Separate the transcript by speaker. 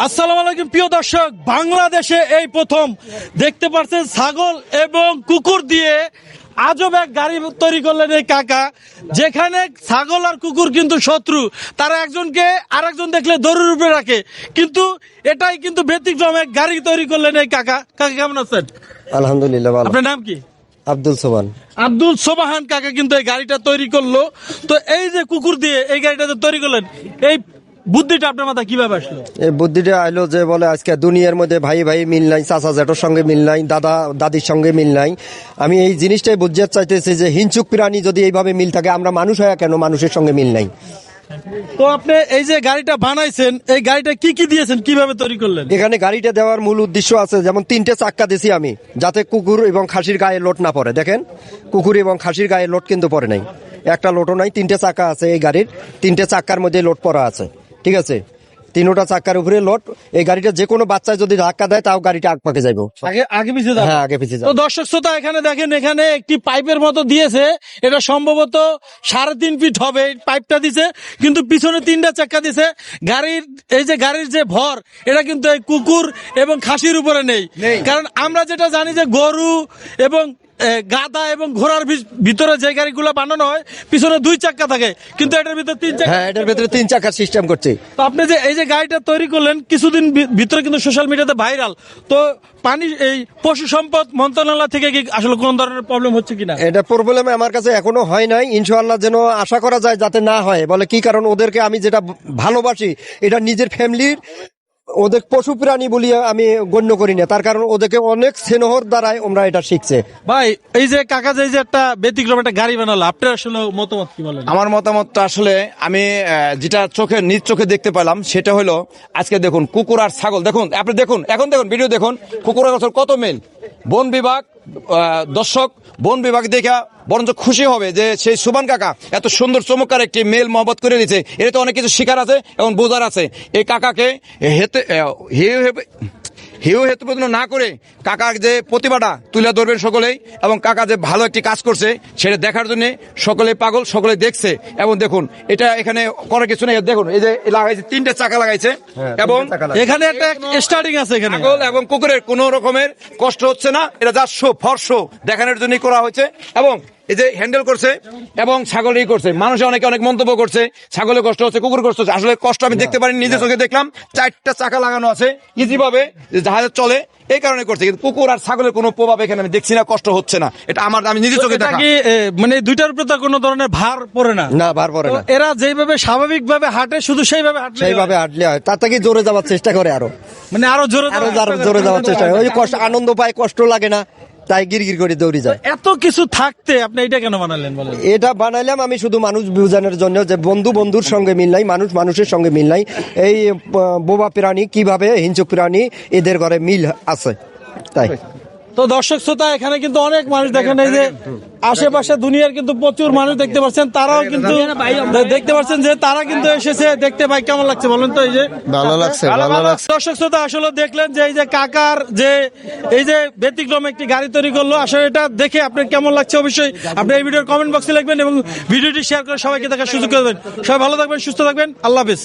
Speaker 1: আসসালামু আলাইকুম প্রিয় দর্শক। বাংলাদেশে এই প্রথম দেখতে পাচ্ছেন ছাগল এবং কুকুর দিয়ে আজব এক গাড়ি তৈরি করলেন এই কাকা যেখানে ছাগল আর কুকুর কিন্তু শত্রু। তারা একজনকে আরেকজন দেখলে দড়ির উপরে রাখে। কিন্তু এটাই কিন্তু ব্যতিক্রম এক গাড়ি তৈরি করলেন এই কাকা। কাকা কেমন আছেন?
Speaker 2: আলহামদুলিল্লাহ ভালো।
Speaker 1: আপনার নাম কি?
Speaker 2: আব্দুল সোবান
Speaker 1: আব্দুল সোবাহান কাকা কিন্তু এই গাড়িটা তৈরি করল। তো এই যে কুকুর দিয়ে এই গাড়িটা যে তৈরি করলেন এই বুদ্ধিটা আপনার মাথায় কীভাবে আসলো?
Speaker 2: এই বুদ্ধিটা আইলো যে বলে আজকে দুনিয়ার মধ্যে ভাই ভাই মিল নাই চাচা জেঠোর সঙ্গে মিল নাই দাদা দাদির সঙ্গে মিল নাই। আমি এই জিনিসটাই বুঝতে চাইতেছি যে হিংসুক প্রাণী যদি এইভাবে মিল থাকে আমরা মানুষ হয়ে কেন মানুষের সঙ্গে মিল নাই?
Speaker 1: তো আপনি এই যে গাড়িটা বানাইছেন এই গাড়িটা কি কি দিয়েছেন কীভাবে তৈরি করলেন?
Speaker 2: এখানে গাড়িটা দেওয়ার মূল উদ্দেশ্য আছে যেমন তিনটে চাক্কা দিছি আমি যাতে কুকুর এবং খাসির গায়ে লোট না পড়ে। দেখেন কুকুর এবং খাসির গায়ে লোট কিন্তু পড়ে নাই। একটা লোটও নাই তিনটে চাকা আছে এই গাড়ির তিনটে চাক্কার মধ্যে লোট পড়া আছে। ঠিক আছে? তিনোটা চাকার উপরে লোট এই গাড়িটা যে কোনো বাচ্চায় যদি ধাক্কা দেয় তাও গাড়িটা আগ পাকে যাইব।
Speaker 1: আগে আগে পিছিয়ে যান।
Speaker 2: হ্যাঁ আগে পিছিয়ে
Speaker 1: তো
Speaker 2: যাবে
Speaker 1: দর্শক শ্রোতা এখানে দেখেন এখানে একটি পাইপের মতো দিয়েছে। এটা সম্ভবত সাড়ে তিন ফিট হবে এই পাইপটা দিছে কিন্তু পিছনে তিনটা চাক্কা দিছে। গাড়ির এই যে গাড়ির যে ভর এটা কিন্তু এই কুকুর এবং খাসির উপরে নেই। কারণ আমরা যেটা জানি যে গরু এবং গাধা এবং ঘোড়ার ভিতরে যে গাড়িগুলো বানানো হয় পিছনে দুই চাক্কা থাকে। কিন্তু এটার ভিতরে তিন চাকা
Speaker 2: হ্যাঁ এটার ভিতরে তিন চাকার সিস্টেম করছে।
Speaker 1: তো আপনি যে এই যে গাড়িটা তৈরি করলেন কিছুদিন ভিতরে কিন্তু সোশ্যাল মিডিয়াতে ভাইরাল তো পানি এই পশু সম্পদ মন্ত্রণালয় থেকে কি আসলে কোন ধরনের প্রবলেম হচ্ছে কিনা?
Speaker 2: এটা প্রবলেম আমার কাছে এখনও হয় নাই। ইনশাআল্লাহ যেন আশা করা যায় যাতে না হয়। বলে কি কারণ ওদেরকে আমি যেটা ভালোবাসি এটা নিজের ফ্যামিলির ওদের পশু প্রাণী বলি আমি গণ্য করি না। তার কারণ ওদেরকে অনেক স্নেহর দ্বারাই আমরা এটা শিখছে।
Speaker 1: ভাই এই যে কাকা যে এই যে একটা ব্যতিক্রম একটা গাড়ি বানালো আপনার আসলে মতামত কি বলেন?
Speaker 3: আমার মতামতটা আসলে আমি যেটা চোখে নিজ চোখে দেখতে পেলাম সেটা হলো আজকে দেখুন কুকুর আর ছাগল। দেখুন আপনি দেখুন এখন দেখুন ভিডিও দেখুন কুকুরের কত মেল বন বিভাগ দর্শক বন বিভাগ দেখা বরঞ্চ খুশি হবে যে সেই সুবান কাকা এত সুন্দর চমৎকার একটি মেল মহব্বত করে দিয়েছে এটা তো অনেক কিছু শিকার আছে এবং বোঝার আছে। এই কাকাকে হেতে আহ, হেউ হেবে- হেতু পর্যন্ত না করে কাকার যে প্রতিভাটা তুলে ধরবেন সকলেই এবং কাকা যে ভালো একটি কাজ করছে সেটা দেখার জন্য সকলে পাগল সকলে দেখছে এবং দেখুন এটা এখানে করার কিছু নেই। দেখুন এই যে লাগাইছে তিনটে চাকা লাগাইছে এবং
Speaker 1: এখানে একটা স্টার্টিং আছে এখানে।
Speaker 3: ছাগল এবং কুকুরের কোন রকমের কষ্ট হচ্ছে না এটা যা শো ফর শো দেখানোর জন্যই করা হয়েছে এবং এই যে হ্যান্ডেল করছে এবং ছাগলই করছে। মানুষ অনেকে অনেক মন্তব্য করছে ছাগলে কষ্ট হচ্ছে কুকুর কষ্ট হচ্ছে। আসলে কষ্ট আমি দেখতে পারিনি নিজের চোখে দেখলাম চারটা চাকা লাগানো আছে ইজি ভাবে যে জাহাজে চলে এই কারণে করছে। কিন্তু কুকুর আর ছাগলের কোনো প্রভাব এখানে আমি দেখছি না কষ্ট হচ্ছে না। এটা আমার আমি নিজের চোখে দেখা।
Speaker 1: মানে দুইটার উপরে তো কোনো ধরনের ভার পড়ে না?
Speaker 2: না পরে
Speaker 1: তো
Speaker 2: না।
Speaker 1: এরা যেভাবে স্বাভাবিক ভাবে হাঁটে শুধু সেইভাবে হাঁটলে
Speaker 2: সেইভাবে হাঁটলে হয়। তার থেকে জোরে যাওয়ার চেষ্টা করে আরও।
Speaker 1: মানে আরও জোরে
Speaker 2: আরও জোরে যাওয়ার চেষ্টা করে। ওই কষ্ট আনন্দ পায় কষ্ট লাগে না। তাই গিরগির গির করে দৌড়ি যায়।
Speaker 1: এত কিছু থাকতে আপনি এটা কেন বানালেন বলেন?
Speaker 2: এটা বানাইলাম আমি শুধু মানুষ বোঝানোর জন্য যে বন্ধু বন্ধুর সঙ্গে মিল নাই মানুষ মানুষের সঙ্গে মিল নাই। এই বোবা প্রাণী কীভাবে হিংসুক প্রাণী এদের ঘরে মিল আছে? তাই।
Speaker 1: তো দর্শক শ্রোতা এখানে কিন্তু অনেক মানুষ দেখেন এই যে আশেপাশে দুনিয়ার কিন্তু প্রচুর মানুষ দেখতে পাচ্ছেন তারাও কিন্তু দেখতে পাচ্ছেন যে তারা কিন্তু এসেছে দেখতে ভাই কেমন লাগছে বলেন তো এই যে?
Speaker 2: ভালো লাগছে ভালো লাগছে।
Speaker 1: দর্শক শ্রোতা আসলে দেখলেন যে এই যে কাকার যে এই যে ব্যতিক্রম একটি গাড়ি তৈরি করল আসলে এটা দেখে আপনার কেমন লাগছে অবশ্যই আপনি এই ভিডিওর কমেন্ট বক্সে লিখবেন এবং ভিডিওটি শেয়ার করে সবাইকে দেখার সুযোগ করে দেবেন। সবাই ভালো থাকবেন সুস্থ থাকবেন আল্লাহ হাফিজ।